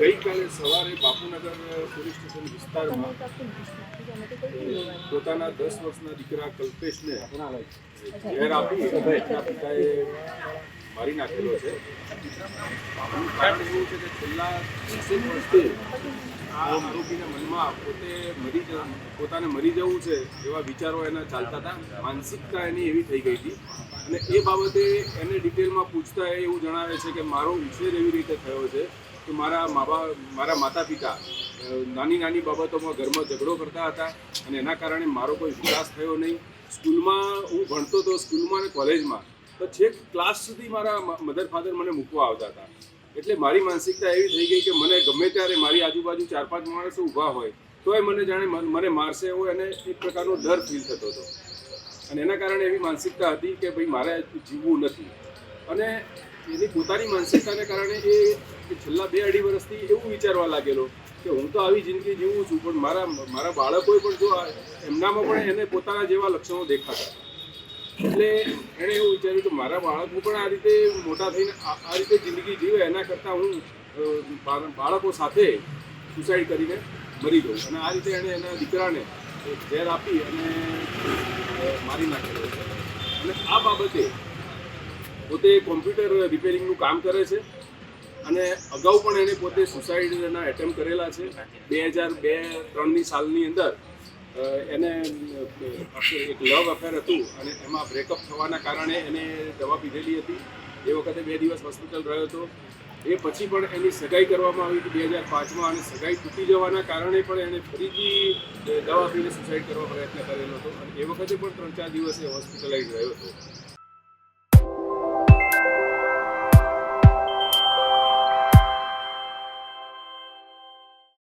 ગઈકાલે સવારે Bapunagar police station વિસ્તારમાં પોતાના દસ વર્ષના દીકરા કલ્પેશને ઝેર આપી એના પિતાએ મારી નાખેલો છે. કારણ એવું છે કે છેલ્લા વીસેક વર્ષથી આ આરોપીને મનમાં પોતે મરી પોતાને મરી જવું છે એવા વિચારો એના ચાલતા હતા. માનસિકતા એની એવી થઈ ગઈ હતી. અને એ બાબતે એને ડિટેલમાં પૂછતા એવું જણાવે છે કે મારો ઉછેર એવી રીતે થયો છે કે મારા મા બાપ મારા માતા પિતા નાની નાની બાબતોમાં ઘરમાં ઝઘડો કરતા હતા અને એના કારણે મારો કોઈ વિકાસ થયો નહીં. સ્કૂલમાં હું ભણતો હતો સ્કૂલમાં અને કોલેજમાં, તો છેક ક્લાસ સુધી મારા મધર ફાધર મને મૂકવા આવતા હતા. એટલે મારી માનસિકતા એવી થઈ ગઈ કે મને ગમે ત્યારે મારી આજુબાજુ ચાર પાંચ માણસો ઊભા હોય, તોય મને જાણે મને મારશે એવો એને એક પ્રકારનો ડર ફીલ થતો હતો. અને એના કારણે એવી માનસિકતા હતી કે ભાઈ મારે જીવવું નથી. અને એની પોતાની માનસિકતાને કારણે એ એ છેલ્લા બે અઢી વર્ષથી એવું વિચારવા લાગેલો કે હું તો આવી જિંદગી જીવું છું, પણ મારા મારા બાળકોએ પણ જો એમનામાં પણ એને પોતાના જેવા લક્ષણો દેખાતા. એટલે એણે એવું વિચાર્યું કે મારા બાળકો પણ આ રીતે મોટા થઈને આ રીતે જિંદગી જીવે, એના કરતાં હું બાળકો સાથે સુસાઇડ કરીને મરી ગયો અને આ રીતે એણે એના દીકરાને ઝેર આપી અને મારી નાખેલો અને આ બાબતે પોતે કોમ્પ્યુટર રિપેરિંગનું કામ કરે છે. અને અગાઉ પણ એણે પોતે સુસાઇડના એટેમ્પ કરેલા છે. બે હજાર બે ત્રણની સાલની અંદર એને એક લવ અફેર હતું અને એમાં બ્રેકઅપ થવાના કારણે એને દવા પીધેલી હતી. એ વખતે બે દિવસ હોસ્પિટલ રહ્યો હતો. એ પછી પણ એની સગાઈ કરવામાં આવી હતી બે હજાર પાંચમાં અને સગાઈ તૂટી જવાના કારણે પણ એણે ફરીથી દવા પીને સુસાઇડ કરવા પ્રયત્ન કરેલો હતો. અને એ વખતે પણ ત્રણ ચાર દિવસ હોસ્પિટલાઇઝ રહ્યો હતો.